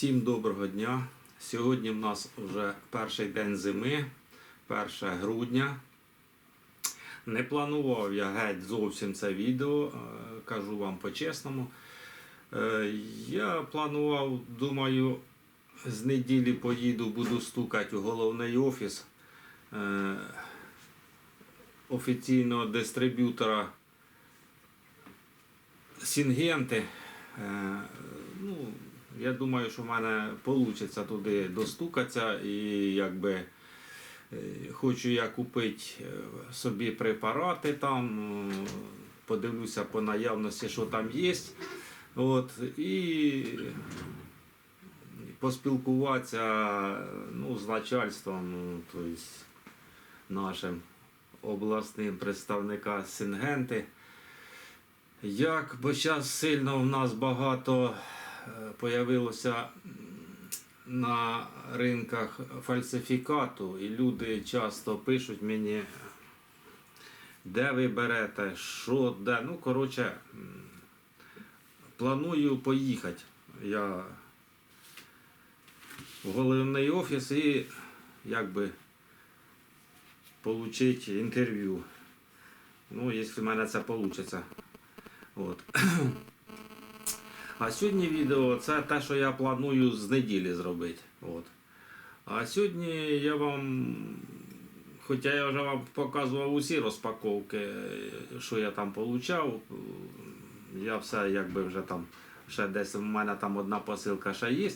Всім доброго дня. Сьогодні в нас вже перший день зими, 1 грудня. Не планував я геть зовсім це відео, е, кажу вам по-чесному. Е, Я планував, думаю, з неділі поїду, буду стукати у головний офіс е, офіційного дистриб'ютора Сінгенти. Ну, я думаю, що в мене вийде туди достукатися і якби е, хочу я купити е, собі препарати там, е, подивлюся по наявності, що там є. От, і поспілкуватися ну, з начальством, ну, нашим обласним представника Сингенти. Як, бо зараз сильно в нас багато появилося на ринках фальсифікату, і люди часто пишуть мені, де ви берете, що, де. Ну, коротше, планую поїхати. Я в головний офіс і якби отримати інтерв'ю. Ну, якщо в мене це вийде. От. А сьогодні відео це те, що я планую з неділі зробити. От. А сьогодні я вам, хоча я вже вам показував усі розпаковки, що я там отримав, я все якби вже там, ще десь у мене там одна посилка ще є.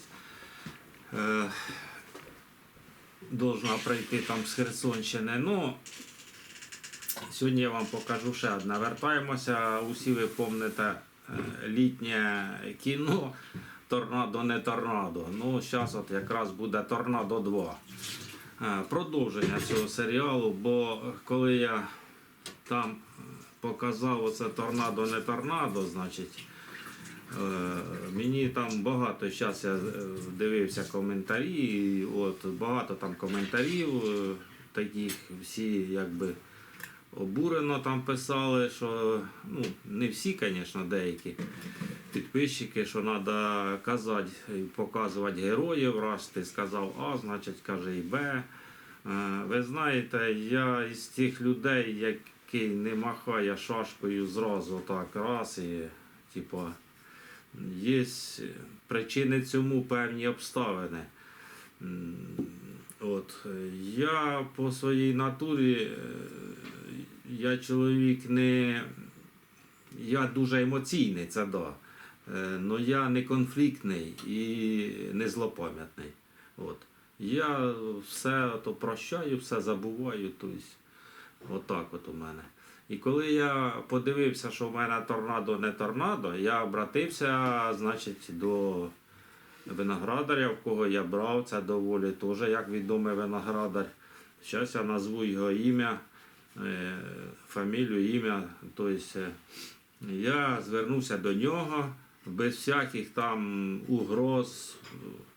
Е, Должна прийти там з Херсонщини. Ну, Сьогодні я вам покажу ще одне. Вертаємося. Усі ви пам'ятаєте е, літнє кіно Торнадо не торнадо. Ну, зараз от якраз буде Торнадо 2. Е, Продовження цього серіалу, бо коли я там показав оце торнадо не торнадо, значить. е, Мені там багато зараз я е, дивився коментарі, от багато там коментарів, таких всі якби обурено там писали, що ну, не всі, звісно, деякі підписчики, що треба казати показувати героїв, раз ти сказав А, значить каже і Б. Е, Ви знаєте, я із тих людей, який не махає шашкою зразу так раз і типу, є причини цьому певні обставини. От, е, я по своїй натурі, е, я чоловік не. Я дуже емоційний, це да. Але я не конфліктний і не злопам'ятний. От. Я все то прощаю, все забуваю. Тобто, отак от у мене. І коли я подивився, що в мене торнадо не торнадо, я обратився, значить, до виноградаря, в кого я брав, це доволі теж як відомий виноградар. Зараз я назву його ім'я, е, фамілію, ім'я. Тобто е, я звернувся до нього без всяких там угроз,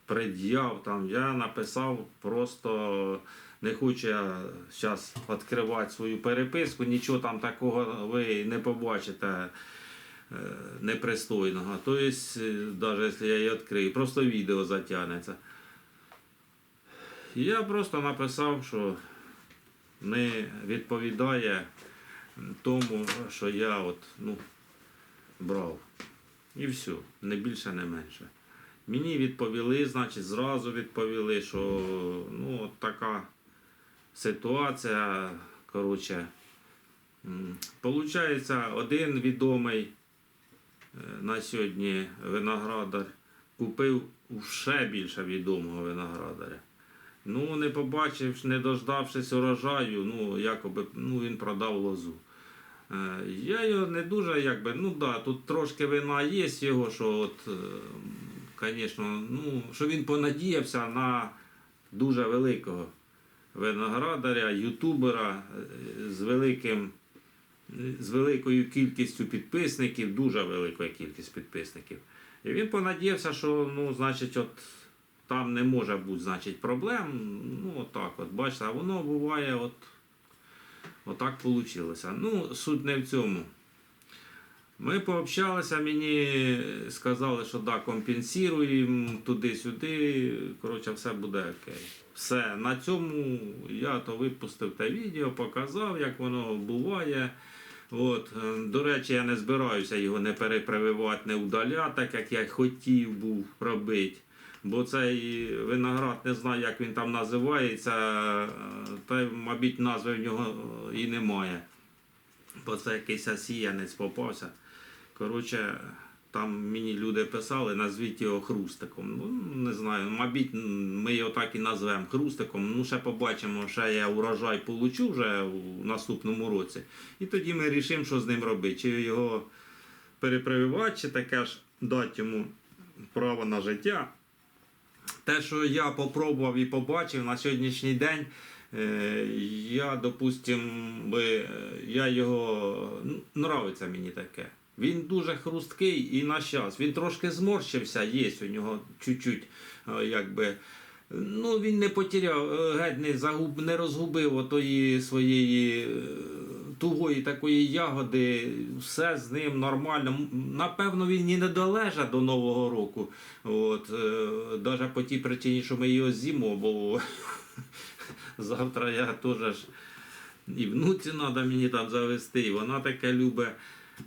пред'яв. Там я написав просто. Не хочу я зараз відкривати свою переписку, нічого там такого ви не побачите непристойного. Тобто, навіть якщо я її відкрию, просто відео затягнеться. Я просто написав, що не відповідає тому, що я от, ну, брав. І все, не більше, не менше. Мені відповіли, значить, зразу відповіли, що ну, от така ситуація. Коротше, получається, один відомий е, на сьогодні виноградар купив у ще більше відомого виноградаря. Ну, не побачив, не дождавшись урожаю, ну, якоби ну, він продав лозу. Е, Я його не дуже, якби, ну да, тут трошки вина є його, що от, звісно, ну, що він понадіявся на дуже великого виноградаря, ютубера е, з великим. З великою кількістю підписників, дуже великою кількість підписників. І він понадіявся, що ну, значить, от там не може бути значить, проблем. Ну, отак от, бачите, а воно буває, от, отак вийшло. Ну, суть не в цьому. Ми пообщалися, мені сказали, що да, компенсуємо туди-сюди. Коротше, все буде окей. Все, на цьому я то випустив те відео, показав, як воно буває. От, е, до речі, я не збираюся його не перепрививати, не удаляти, як я хотів був робити. Бо цей виноград не знаю, як він там називається, е, та, мабуть, назви в нього е, і немає. Бо це якийсь осіянець попався. Коротше, там мені люди писали, назвіть його хрустиком. Ну, не знаю, мабуть, ми його так і назвемо хрустиком. Ну, ще побачимо, ще я урожай получу вже у наступному році. І тоді ми рішимо, що з ним робити. Чи його перепрививати, чи таке ж дати йому право на життя. Те, що я попробував і побачив на сьогоднішній день, е, я, допустим, е, я його ну, нравиться мені таке. Він дуже хрусткий і на час. Він трошки зморщився, є у нього чуть-чуть, е, якби. Ну, він не потеряв, е, геть не, загуб, не розгубив отої своєї е, тугої такої ягоди, все з ним нормально. Напевно, він і не долежа до Нового року. От, навіть по тій причині, що ми його з'їмо, бо завтра я теж і внуці треба мені там завести, і вона таке любить.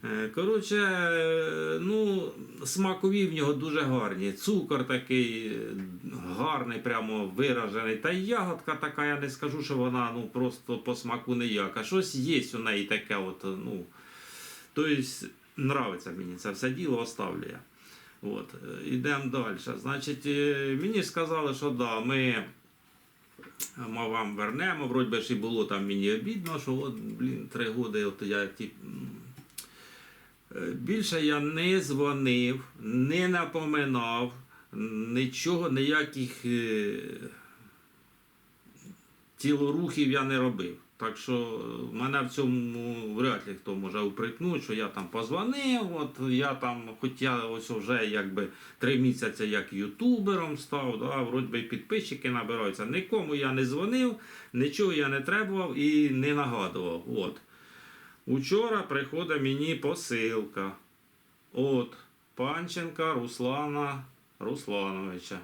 Е, Коротше, е, ну, смакові в нього дуже гарні. Цукор такий е, гарний, прямо виражений. Та ягодка така, я не скажу, що вона ну, просто по смаку ніяка. Щось є у неї таке. От, ну, тобто, нравиться мені це все діло, оставлю я. От, ідемо далі. Значить, мені сказали, що да, ми ми вам вернемо. Вроді би ж і було там мені обідно, що от, блін, три роки, от я ті. Е, Більше я не дзвонив, не напоминав, нічого, ніяких е, тілорухів я не робив. Так що мене в цьому вряд ли хто може упрекнути, що я там позвонив, от я там, хоч я ось вже якби три місяці як ютубером став, да, вроді би підписчики набираються. Нікому я не дзвонив, нічого я не требував і не нагадував. От. Учора приходить мені посилка от Панченка Руслана Руслановича.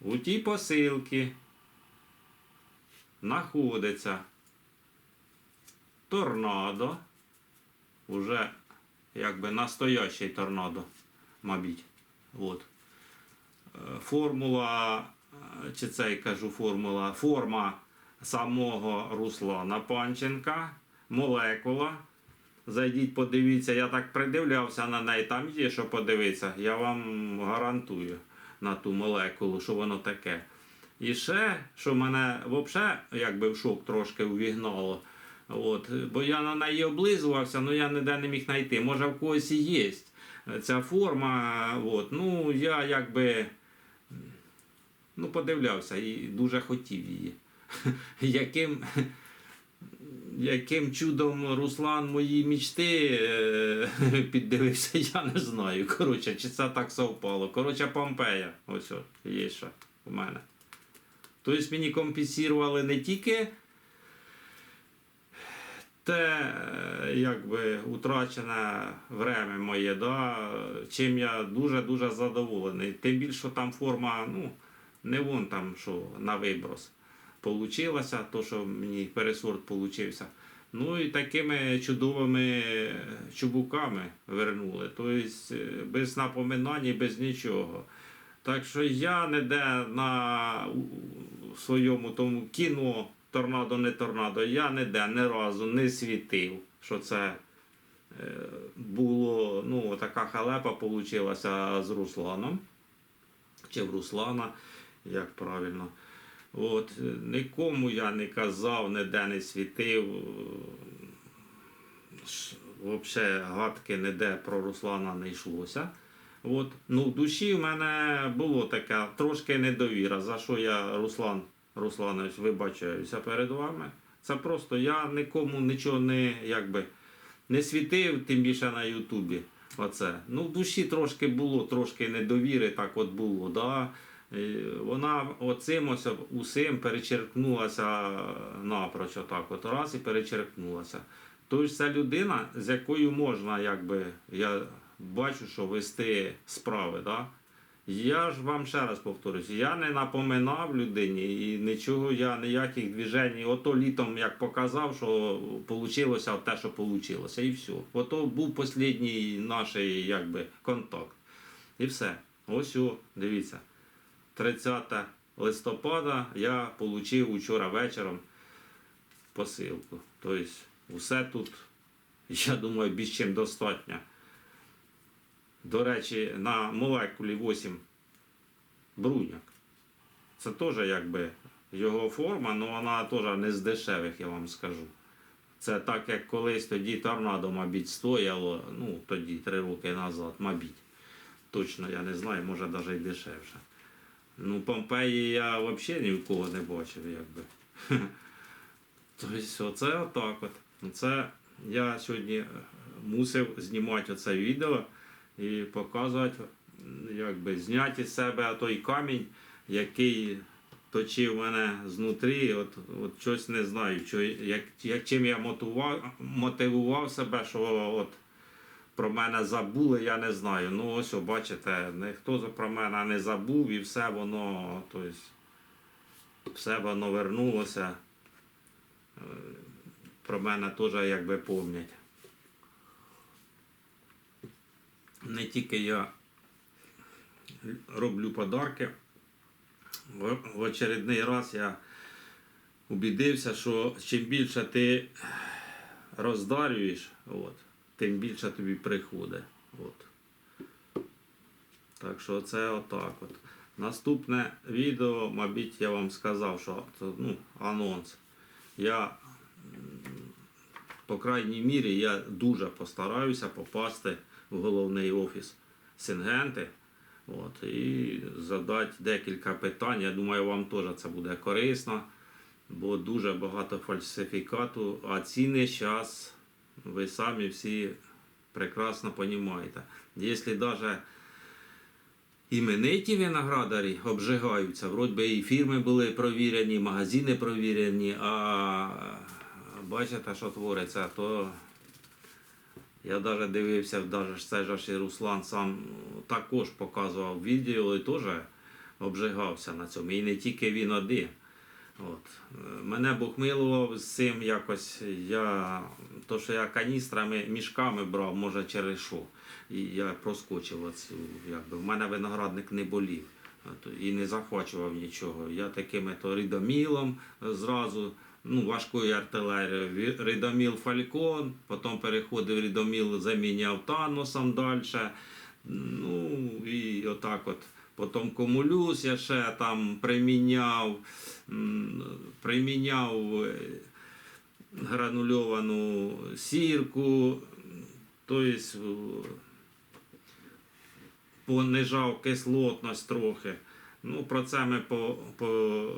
У тій посилці знаходиться торнадо. Уже якби настоящий торнадо, мабуть. От. Е, Формула, е, чи це я кажу формула, форма самого Руслана Панченка, молекула. Зайдіть, подивіться, я так придивлявся на неї, там є що подивитися. Я вам гарантую на ту молекулу, що воно таке. І ще, що мене взагалі якби в шок трошки увігнало. От, бо я на неї облизувався, але я ніде не міг знайти. Може в когось і є ця форма. От, ну, я якби ну, подивлявся і дуже хотів її. Яким, яким чудом Руслан мої мічти е, піддивився, я не знаю. Коротше, чи це так совпало. Коротше, Помпея. Ось от, є ще у мене. Тобто мені компенсували не тільки те, е, якби утрачене время моє, да, чим я дуже-дуже задоволений. Тим більше, там форма, ну, не вон там, що на виброс получилася, то, що мені пересорт получився. Ну і такими чудовими чубуками вернули. Тобто е, без напоминань, і без нічого. Так що я ніде на своєму тому кіно торнадо не торнадо, я ніде ні разу не світив, що це е, було ну, така халепа получилася з Русланом. Чи в Руслана, як правильно. От, е, нікому я не казав, ніде не світив. Взагалі гадки ніде про Руслана не йшлося. От. Ну, в душі в мене було таке трошки недовіра, за що я, Руслан Русланович, вибачаюся перед вами. Це просто я нікому нічого не, якби, не світив, тим більше на Ютубі. Оце. Ну, в душі трошки було, трошки недовіри, так от було. Да? Вона оцим ось усім перечеркнулася напроч, отак от раз і перечеркнулася. Тобто це людина, з якою можна, якби, я бачу, що вести справи. Да? Я ж вам ще раз повторюсь, я не напоминав людині і нічого, я ніяких движень. Ото літом як показав, що вийшло те, що вийшло. І все. Ото був останній наш якби, контакт. І все. Ось, о, дивіться. 30 листопада я отримав вчора вечором посилку. Тобто, усе тут, я думаю, більш чим достатньо. До речі, на молекулі 8 бруняк. Це теж якби його форма, але вона теж не з дешевих, я вам скажу. Це так, як колись тоді торнадо, мабуть, стояло, ну тоді, три роки назад, мабуть. Точно я не знаю, може навіть і дешевше. Ну, Помпеї я взагалі ні не бачив, якби. Тобто, оце отак от. Це я сьогодні е, мусив знімати оце відео і показувати, якби зняти з себе той камінь, який точив мене знутрі. От, от щось не знаю, що, як, як, чим я мотивував, мотивував себе, що от про мене забули, я не знаю. Ну ось, о, бачите, ніхто про мене не забув і все воно, тобто, все воно вернулося. Е, Про мене теж якби пам'ять. Не тільки я роблю подарки. В очередний раз я убідився, що чим більше ти роздарюєш, от, тим більше тобі приходить. От. Так що це отак от. Наступне відео, мабуть, я вам сказав, що ну, анонс. Я, по крайній мірі, я дуже постараюся попасти в головний офіс Сингенти. От, і задати декілька питань. Я думаю, вам теж це буде корисно, бо дуже багато фальсифікату, а ціни зараз ви самі всі прекрасно розумієте. Якщо навіть імениті виноградарі обжигаються, вроді би і фірми були провірені, і магазини провірені, а бачите, що твориться, то я навіть дивився, навіть цей же Руслан сам також показував відео і теж обжигався на цьому. І не тільки він один. От. Мене Бог милував з цим якось. Я, то, що я каністрами, мішками брав, може через що. І я проскочив оцю, якби. В мене виноградник не болів. От, І не захвачував нічого. Я таким то ридомілом зразу, ну, важкою артилерією, ридоміл Фалькон, потім переходив ридоміл, заміняв Таносом далі. Ну і отак от. Потім комулюс я ще там приміняв, приміняв е, гранульовану сірку, тобто понижав кислотність трохи. Ну, про це ми по, по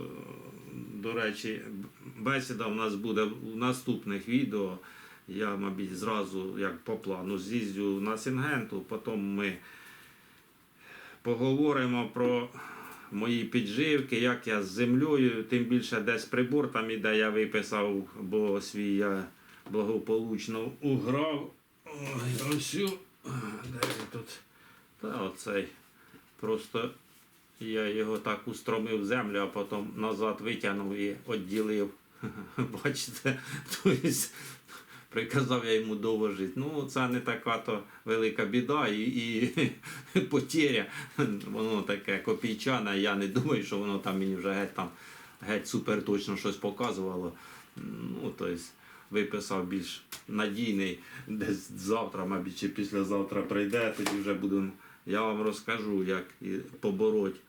до речі, бесіда у нас буде в наступних відео. Я, мабуть, зразу, як по плану, з'їздю на Сінгенту, потім ми поговоримо про мої підживки, як я з землею, тим більше десь прибор там іде, я виписав, бо свій я благополучно уграв. Ой, ось. Де тут? Та оцей. Просто я його так устромив в землю, а потім назад витягнув і відділив. Бачите, тобто приказав я йому довго. Ну, це не така то велика біда і, і потеря. Воно таке копійчане. Я не думаю, що воно там мені вже геть там геть супер точно щось показувало. Ну, тобто виписав більш надійний, десь завтра, мабуть, чи післязавтра прийде, тоді вже будемо. Я вам розкажу, як побороть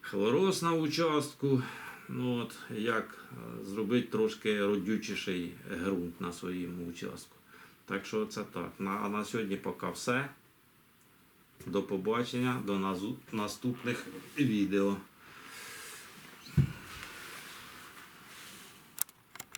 хлороз на участку. Ну, от, як е, зробити трошки родючіший ґрунт на своєму участку. Так що це так. На, а на сьогодні поки все. До побачення, до наступних відео.